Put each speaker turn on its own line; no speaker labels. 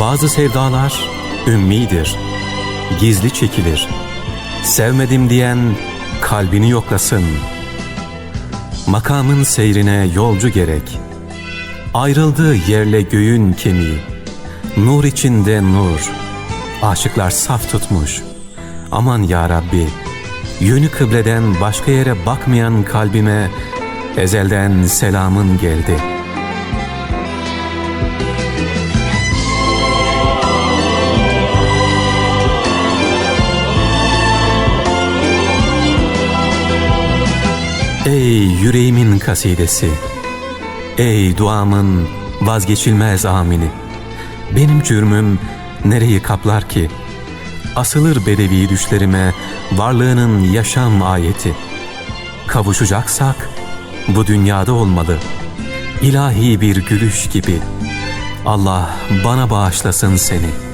Bazı sevdalar ümmidir, gizli çekilir. Sevmedim diyen kalbini yoklasın. Makamın seyrine yolcu gerek. Ayrıldığı yerle göğün kemiği. Nur içinde nur. Aşıklar saf tutmuş. Aman ya Rabbi, yönü kıbleden başka yere bakmayan kalbime ezelden selamın geldi.'' Ey yüreğimin kasidesi, ey duamın vazgeçilmez amini. Benim cürmüm nereyi kaplar ki? Asılır bedevi düşlerime varlığının yaşam ayeti. Kavuşacaksak bu dünyada olmalı. İlahi bir gülüş gibi. Allah bana bağışlasın seni.''